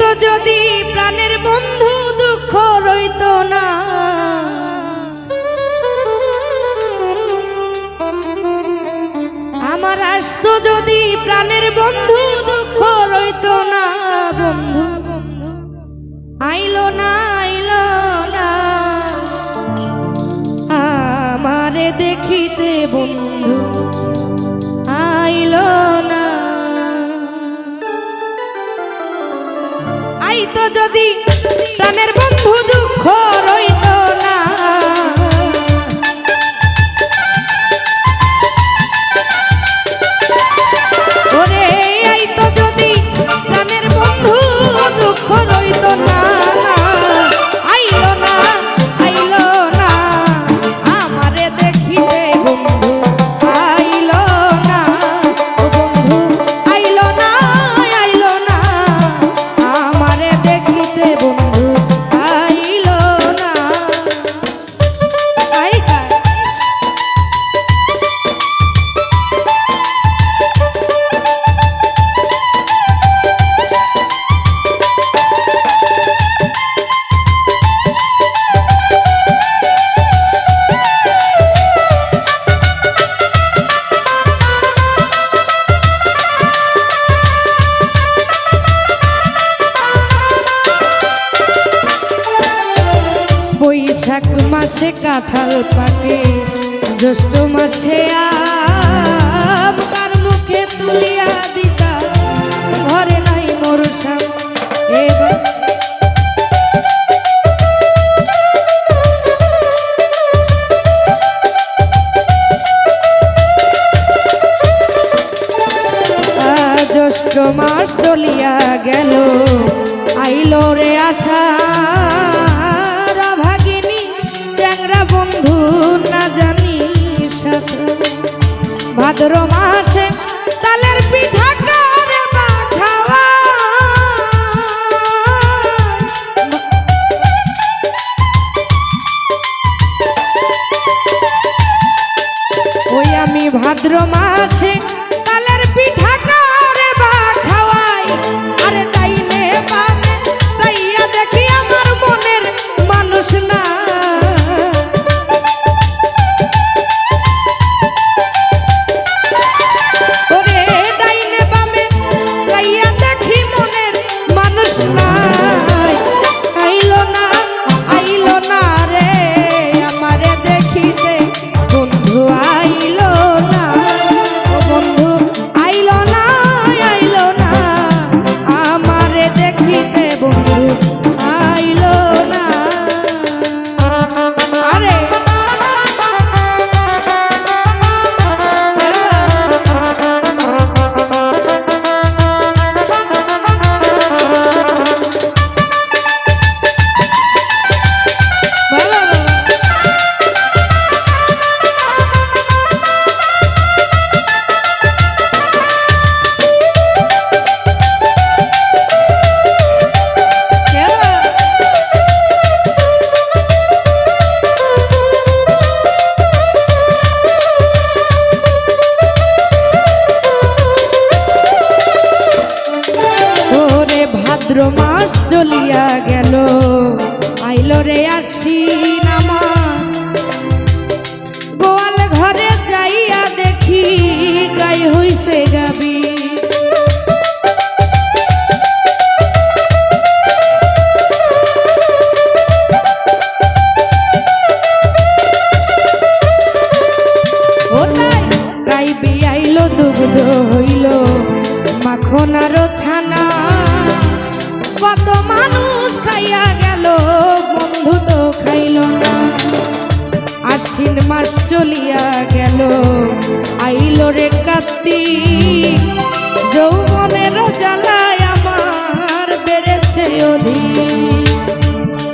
তো যদি প্রাণের বন্ধু দুঃখ রইত না। আমার আসতো যদি প্রাণের বন্ধু দুঃখ রইত না। যদি প্রাণের বন্ধু দুঃখ জ্যৈষ্ঠ মাসে তার মুখে তুলিয়া দিতা। ঘরে নাই মোর সাম জ্যৈষ্ঠ মাস চলিয়া গেল। আইলো রে আশা। ভাদ্র মাসে তালের পিঠা করে খাওয়া ওই আমি ভাদ্র মাসে চলিয়া গেল। আইলো রে আসি নামা। গোয়াল ঘরে যাইয়া দেখি গাই হইছে গাবি। গাইবি আইলো দুগ্ধ হইল। মাখন আরও ছানা কত মানুষ খাইয়া গেল, বন্ধু তো খাইল না। আশ্বিন মাস চলিয়া গেল, আইলো রে কাত্তি যৌবনের জ্বালায় আমার বেড়েছে অধিক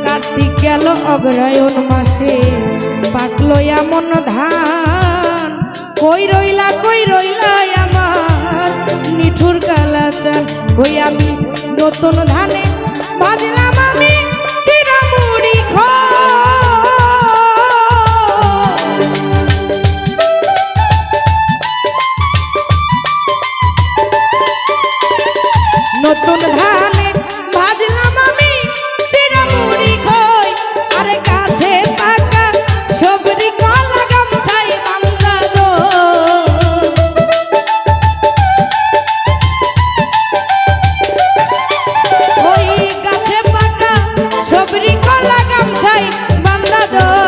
কার্তিক গেল অগ্রায়ণ মাসে, পাকলো এমন ধান। কই রইলা কই রইলা আমার নিঠুর কালাচান ওই আমি নতুন ধানে বাজলাম আমি চিরামুড়ি খা Cristo.